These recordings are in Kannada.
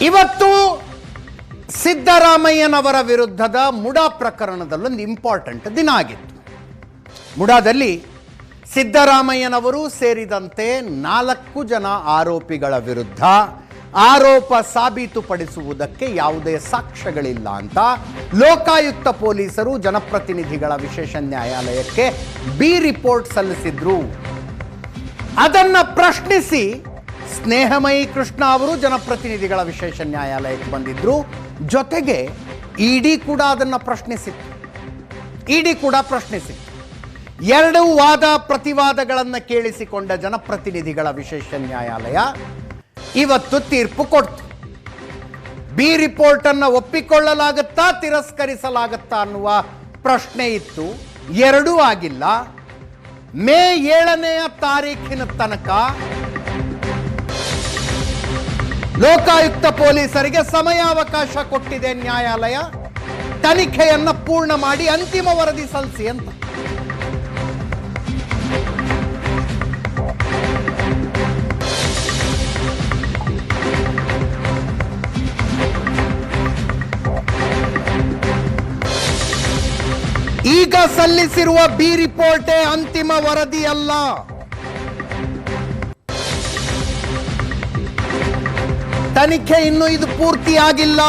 ಇವತ್ತು ಸಿದ್ದರಾಮಯ್ಯನವರ ವಿರುದ್ಧದ ಮುಡಾ ಪ್ರಕರಣದಲ್ಲೊಂದು ಇಂಪಾರ್ಟೆಂಟ್ ದಿನ ಆಗಿತ್ತು. ಮುಡಾದಲ್ಲಿ ಸಿದ್ದರಾಮಯ್ಯನವರು ಸೇರಿದಂತೆ ನಾಲ್ಕು ಜನ ಆರೋಪಿಗಳ ವಿರುದ್ಧ ಆರೋಪ ಸಾಬೀತುಪಡಿಸುವುದಕ್ಕೆ ಯಾವುದೇ ಸಾಕ್ಷ್ಯಗಳಿಲ್ಲ ಅಂತ ಲೋಕಾಯುಕ್ತ ಪೊಲೀಸರು ಜನಪ್ರತಿನಿಧಿಗಳ ವಿಶೇಷ ನ್ಯಾಯಾಲಯಕ್ಕೆ ಬಿ ರಿಪೋರ್ಟ್ ಸಲ್ಲಿಸಿದ್ರು. ಅದನ್ನು ಪ್ರಶ್ನಿಸಿ ಸ್ನೇಹಮಯಿ ಕೃಷ್ಣ ಅವರು ಜನಪ್ರತಿನಿಧಿಗಳ ವಿಶೇಷ ನ್ಯಾಯಾಲಯಕ್ಕೆ ಬಂದಿದ್ರು. ಜೊತೆಗೆ ಇಡಿ ಕೂಡ ಅದನ್ನು ಪ್ರಶ್ನಿಸಿತ್ತು. ಇಡಿ ಕೂಡ ಪ್ರಶ್ನಿಸಿತ್ತು. ಎರಡು ವಾದ ಪ್ರತಿವಾದಗಳನ್ನು ಕೇಳಿಸಿಕೊಂಡ ಜನಪ್ರತಿನಿಧಿಗಳ ವಿಶೇಷ ನ್ಯಾಯಾಲಯ ಇವತ್ತು ತೀರ್ಪು ಕೊಡ್ತು. ಬಿ ರಿಪೋರ್ಟ್ ಅನ್ನ ಒಪ್ಪಿಕೊಳ್ಳಲಾಗುತ್ತಾ ತಿರಸ್ಕರಿಸಲಾಗುತ್ತಾ ಅನ್ನುವ ಪ್ರಶ್ನೆ ಇತ್ತು. ಎರಡೂ ಆಗಿಲ್ಲ. ಮೇ ಏಳನೆಯ ತಾರೀಖಿನ ತನಕ ಲೋಕಾಯುಕ್ತ ಪೊಲೀಸರಿಗೆ ಸಮಯಾವಕಾಶ ಕೊಟ್ಟಿದೆ ನ್ಯಾಯಾಲಯ. ತನಿಖೆಯನ್ನ ಪೂರ್ಣ ಮಾಡಿ ಅಂತಿಮ ವರದಿ ಸಲ್ಲಿಸಿ ಅಂತ. ಈಗ ಸಲ್ಲಿಸಿರುವ ಬಿ ರಿಪೋರ್ಟೇ ಅಂತಿಮ ವರದಿ ತನಿಖೆ ಇನ್ನು ಇದು ಪೂರ್ತಿಯಾಗಿಲ್ಲ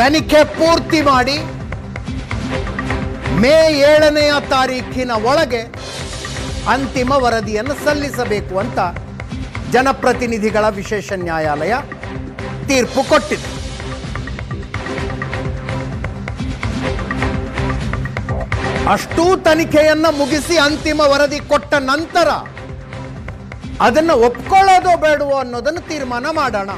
ತನಿಖೆ ಪೂರ್ತಿ ಮಾಡಿ ಮೇ ಏಳನೆಯ ತಾರೀಖಿನ ಒಳಗೆ ಅಂತಿಮ ವರದಿಯನ್ನು ಸಲ್ಲಿಸಬೇಕು ಅಂತ ಜನಪ್ರತಿನಿಧಿಗಳ ವಿಶೇಷ ನ್ಯಾಯಾಲಯ ತೀರ್ಪು ಕೊಟ್ಟಿದೆ. ಅಷ್ಟೂ ತನಿಖೆಯನ್ನ ಮುಗಿಸಿ ಅಂತಿಮ ವರದಿ ಕೊಟ್ಟ ನಂತರ ಅದನ್ನು ಒಪ್ಕೊಳ್ಳೋದೋ ಬೇಡವೋ ಅನ್ನೋದನ್ನು ತೀರ್ಮಾನ ಮಾಡೋಣ.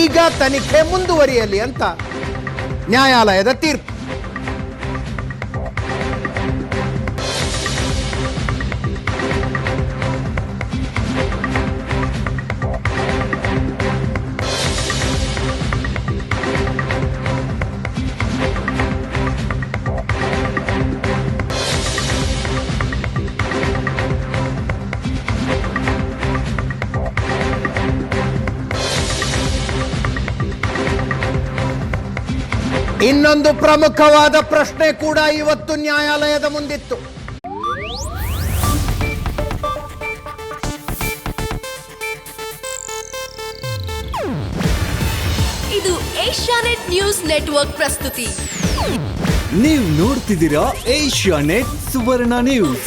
ಈಗ ತನಿಖೆ ಮುಂದುವರಿಯಲಿ ಅಂತ ನ್ಯಾಯಾಲಯದ ತೀರ್ಪು. ಇನ್ನೊಂದು ಪ್ರಮುಖವಾದ ಪ್ರಶ್ನೆ ಕೂಡ ಇವತ್ತು ನ್ಯಾಯಾಲಯದ ಮುಂದಿತ್ತು. ಇದು ಏಷ್ಯಾನೆಟ್ ನ್ಯೂಸ್ ನೆಟ್ವರ್ಕ್ ಪ್ರಸ್ತುತಿ. ನೀವು ನೋಡ್ತಿದ್ದೀರಾ ಏಷ್ಯಾನೆಟ್ ಸುವರ್ಣ ನ್ಯೂಸ್.